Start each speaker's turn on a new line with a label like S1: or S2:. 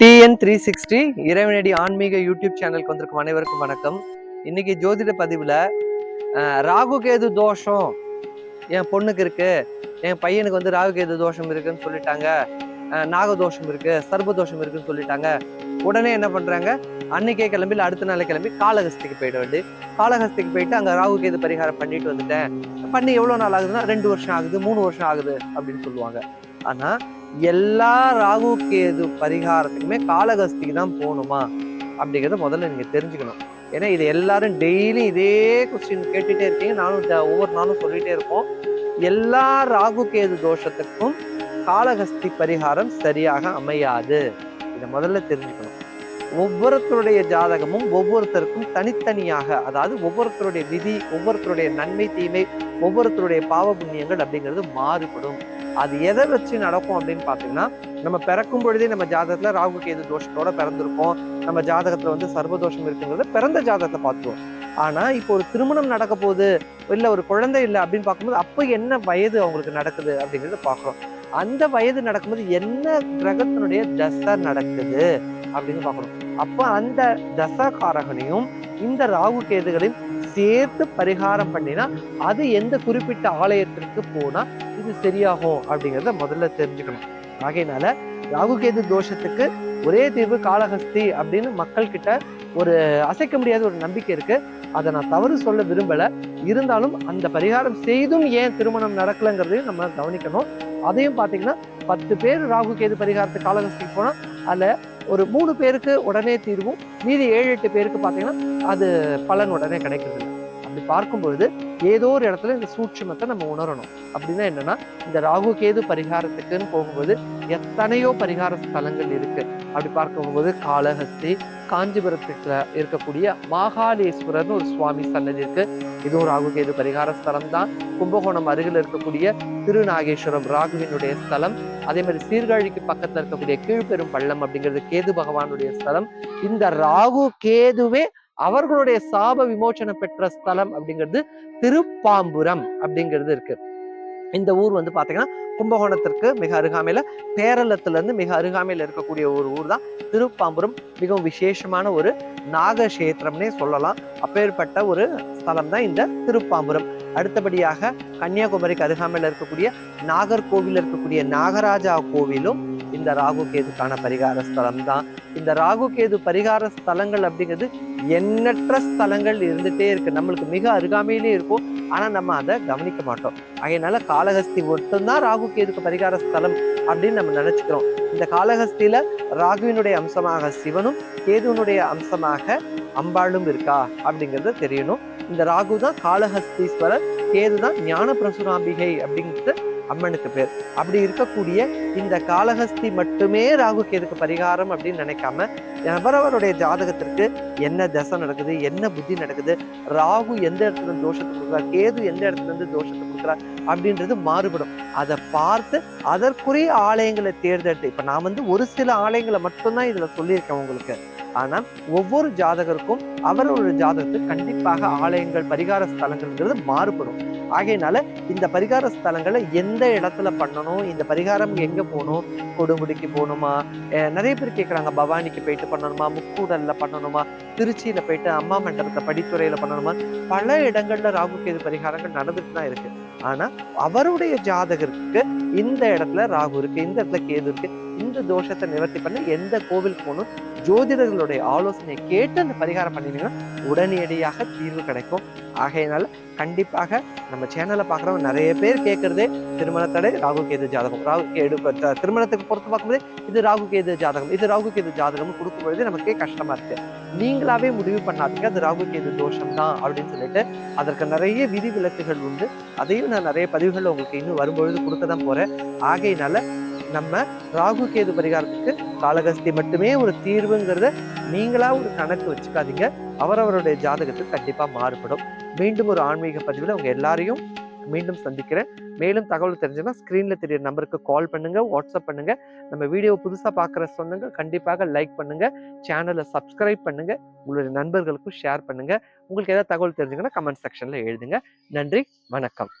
S1: TN three sixty இறைவனடி ஆன்மீக YouTube சேனலுக்கு வந்திருக்கும் அனைவருக்கும் வணக்கம். இன்னைக்கு ஜோதிட பதிவில் ராகு கேது தோஷம் என் பொண்ணுக்கு இருக்கு. என் பையனுக்கு வந்து ராகு கேது தோஷம் இருக்குன்னு சொல்லிட்டாங்க. நாக தோஷம் இருக்கு சர்ப தோஷம் இருக்குன்னு சொல்லிட்டாங்க. உடனே என்ன பண்றாங்க? அன்னைக்கே கிளம்பி அடுத்த நாளே கிளம்பி காலகஸ்திக்கு போயிட வேண்டி காளஹஸ்திக்கு போயிட்டு அங்கே ராகு கேது பரிகாரம் பண்ணிட்டு வந்துட்டேன். பண்ணி எவ்வளோ நாள் ஆகுதுன்னா ரெண்டு வருஷம் ஆகுது மூணு வருஷம் ஆகுது அப்படின்னு சொல்லுவாங்க. ஆனால் எல்லா ராகு கேது பரிகாரத்துக்குமே காலகஸ்திக்கு தான் போகணுமா? அப்படிங்கிறத முதல்ல நீங்க தெரிஞ்சுக்கணும். ஏன்னா இது எல்லாரும் டெய்லி இதே கொஸ்டின் கேட்டுட்டே இருக்கீங்க. நானும் ஒவ்வொரு நாளும் சொல்லிட்டே இருப்போம். எல்லா ராகு கேது தோஷத்துக்கும் காளகஸ்தி பரிகாரம் சரியாக அமையாது. இதை முதல்ல தெரிஞ்சுக்கணும். ஒவ்வொருத்தருடைய ஜாதகமும் ஒவ்வொருத்தருக்கும் தனித்தனியாக அதாவது ஒவ்வொருத்தருடைய விதி ஒவ்வொருத்தருடைய நன்மை தீமை ஒவ்வொருத்தருடைய பாவ புண்ணியங்கள் அப்படிங்கிறது மாறுபடும். அது எதை வச்சு நடக்கும் அப்படின்னு பார்த்தீங்கன்னா நம்ம பிறக்கும் பொழுதே நம்ம ஜாதகத்துல ராகு கேது தோஷத்தோட பிறந்திருக்கோம் நம்ம ஜாதகத்தில் வந்து சர்வதோஷம் இருக்குங்கிறத பிறந்த ஜாதகத்தை பார்த்துருவோம். ஆனால் இப்போ ஒரு திருமணம் நடக்க போகுது இல்லை ஒரு குழந்தை இல்லை அப்படின்னு பார்க்கும்போது அப்போ என்ன வயது அவங்களுக்கு நடக்குது அப்படிங்கிறத பார்க்குறோம். அந்த வயது நடக்கும்போது என்ன கிரகத்தினுடைய தசை நடக்குது அப்படின்னு பார்க்கணும் அப்போ அந்த தசாகாரகனையும் இந்த ராகு கேதுகளையும் சேர்த்து பரிகாரம் பண்ணினா அது எந்த குறிப்பிட்ட ஆலயத்திற்கு போனால் இது சரியாகும் அப்படிங்கிறத முதல்ல தெரிஞ்சுக்கணும். ஆகையினால ராகுகேது தோஷத்துக்கு ஒரே தீர்வு காலஹஸ்தி அப்படின்னு மக்கள் கிட்ட ஒரு அசைக்க முடியாத ஒரு நம்பிக்கை இருக்கு. அதை நான் தவறு சொல்ல விரும்பல. இருந்தாலும் அந்த பரிகாரம் செய்தும் ஏன் திருமணம் நடக்கலைங்கிறதையும் நம்ம கவனிக்கணும். அதையும் பார்த்தீங்கன்னா பத்து பேர் ராகு கேது பரிகாரத்துக்கு காளஹஸ்திக்கு போனால் அதில் ஒரு மூணு பேருக்கு உடனே தீர்வும் மீதி ஏழு எட்டு பேருக்கு பார்த்தீங்கன்னா அது பலன் உடனே கிடைக்கிறது இல்லை அப்படி பார்க்கும்பொழுது ஏதோ ஒரு இடத்துல இந்த சூட்சுமத்தை நம்ம உணரணும். அப்படின்னா என்னன்னா இந்த ராகு கேது பரிகாரத்துக்குன்னு போகும்போது எத்தனையோ பரிகார ஸ்தலங்கள் இருக்கு. அப்படி பார்க்கும்போது காளஹஸ்தி காஞ்சிபுரத்துல இருக்கக்கூடிய மாகாளேஸ்வரர்னு ஒரு சுவாமி சன்னதி இருக்கு. இதுவும் ராகு கேது பரிகார ஸ்தலம் தான் கும்பகோணம் அருகில் இருக்கக்கூடிய திருநாகேஸ்வரம் ராகுவினுடைய ஸ்தலம். அதே மாதிரி சீர்காழிக்கு பக்கத்துல இருக்கக்கூடிய கீழ்பெரும் பள்ளம் அப்படிங்கிறது கேது பகவானுடைய ஸ்தலம். இந்த ராகு கேதுவே அவர்களுடைய சாப விமோச்சனம் பெற்ற ஸ்தலம் அப்படிங்கிறது திருப்பாம்புரம் அப்படிங்கிறது இருக்கு. இந்த ஊர் வந்து பாத்தீங்கன்னா கும்பகோணத்திற்கு மிக அருகாமையில பேரளத்துல இருந்து மிக அருகாமையில இருக்கக்கூடிய ஒரு ஊர் தான் திருப்பாம்புரம். மிகவும் விசேஷமான ஒரு நாகக்ஷேத்திரம்னே சொல்லலாம். அப்பேற்பட்ட ஒரு ஸ்தலம் தான் இந்த திருப்பாம்புரம். அடுத்தபடியாக கன்னியாகுமரிக்கு அருகாமையில இருக்கக்கூடிய நாகர்கோவில் இருக்கக்கூடிய நாகராஜா கோவிலும் இந்த ராகு கேதுக்கான பரிகார ஸ்தலம் தான் இந்த ராகு கேது பரிகார ஸ்தலங்கள் அப்படிங்கிறது எண்ணற்ற ஸ்தலங்கள் இருந்துகிட்டே இருக்குது நம்மளுக்கு மிக அருகாமையிலே இருக்கும். ஆனால் நம்ம அதை கவனிக்க மாட்டோம். அதனால காளஹஸ்தி மட்டும்தான் ராகு கேதுக்கு பரிகார ஸ்தலம் அப்படின்னு நம்ம நினச்சிக்கிறோம். இந்த காலஹஸ்தியில் ராகுவினுடைய அம்சமாக சிவனும் கேதுவனுடைய அம்சமாக அம்பாளும் இருக்கா அப்படிங்கிறது தெரியணும். இந்த ராகு தான் காளஹஸ்தீஸ்வரர் கேது தான் ஞான பிரசுராம்பிகை அப்படிங்கிறது அம்மனுக்கு பேர். அப்படி இருக்கக்கூடிய இந்த காளஹஸ்தி மட்டுமே ராகு கேதுக்கு பரிகாரம் அப்படின்னு நினைக்காம நபரவருடைய ஜாதகத்திற்கு என்ன தசை நடக்குது என்ன புத்தி நடக்குது ராகு எந்த இடத்துல இருந்து தோஷத்தை கொடுக்குறா கேது எந்த இடத்துல இருந்து தோஷத்தை கொடுக்குறா அப்படின்றது மாறுபடும். அதை பார்த்து அதற்குரிய ஆலயங்களை தேர்ந்தெடுத்து இப்ப நான் வந்து ஒரு சில ஆலயங்களை மட்டும்தான் இதுல சொல்லியிருக்கேன் உங்களுக்கு. ஆனா ஒவ்வொரு ஜாதகருக்கும் அவரவரோட ஜாதகத்துக்கு கண்டிப்பாக ஆலயங்கள் பரிகார ஸ்தலங்கள்ங்கிறது மாறுபடும். ஆகையினால இந்த பரிகார ஸ்தலங்களை எந்த இடத்துல பண்ணணும் இந்த பரிகாரம் எங்க போகணும் கொடுமுடிக்கு போகணுமா? அஹ் நிறைய பேர் கேட்குறாங்க பவானிக்கு போயிட்டு பண்ணணுமா? முக்கூடல்ல பண்ணணுமா? திருச்சியில போயிட்டு அம்மா மண்டபத்தை படித்துறையில பண்ணணுமா? பல இடங்கள்ல ராகு கேது பரிகாரங்கள் நடந்துட்டு தான் இருக்கு. ஆனா அவருடைய ஜாதகருக்கு இந்த இடத்துல ராகு இருக்கு இந்த இடத்துல கேது இருக்கு இந்த தோஷத்தை நிவர்த்தி பண்ண எந்த கோவிலுக்கு போகணும் ஜோதிடர்களுடைய ஆலோசனை கேட்டு அந்த பரிகாரம் பண்ணினீங்கன்னா உடனடியாக தீர்வு கிடைக்கும். ஆகையினால கண்டிப்பாக நம்ம சேனலை பார்க்குறவங்க நிறைய பேர் கேட்கறதே திருமண தடை ராகு கேது ஜாதகம். ராகு கேடு த- திருமணத்துக்கு பொறுத்து பார்க்கும்போது இது ராகு கேது ஜாதகம். இது ராகு கேது ஜாதகம் கொடுக்கும் பொழுது நமக்கே கஷ்டமா இருக்கு. நீங்களாவே முடிவு பண்ணாதீங்க அது ராகு கேது தோஷம் தான் அப்படின்னு சொல்லிட்டு அதற்கு நிறைய விதி விலக்குகள் உண்டு. அதையும் நான் நிறைய பதிவுகள் உங்களுக்கு இன்னும் வரும்பொழுது கொடுக்க தான் போறேன். ஆகையினால நம்ம ராகு கேது பரிகாரத்துக்கு காலகஸ்தி மட்டுமே ஒரு தீர்வுங்கிறத நீங்களா ஒரு கணக்கு வச்சுக்காதீங்க. அவரவருடைய ஜாதகத்துக்கு கண்டிப்பா மாறுபடும். மீண்டும் ஒரு ஆன்மீக பதிவில் உங்க எல்லாரையும் மீண்டும் சந்திக்கிறேன். மேலும் தகவல் தெரிஞ்சுன்னா ஸ்க்ரீன்ல தெரிய நம்பருக்கு கால் பண்ணுங்க வாட்ஸ்அப் பண்ணுங்க. நம்ம வீடியோ புதுசா பார்க்குற சொந்தங்க கண்டிப்பாக லைக் பண்ணுங்க. சேனலை சப்ஸ்கிரைப் பண்ணுங்க. உங்களுடைய நண்பர்களுக்கும் ஷேர் பண்ணுங்க. உங்களுக்கு ஏதாவது தகவல் தெரிஞ்சுங்கன்னா கமெண்ட் செக்ஷன்ல எழுதுங்க. நன்றி வணக்கம்.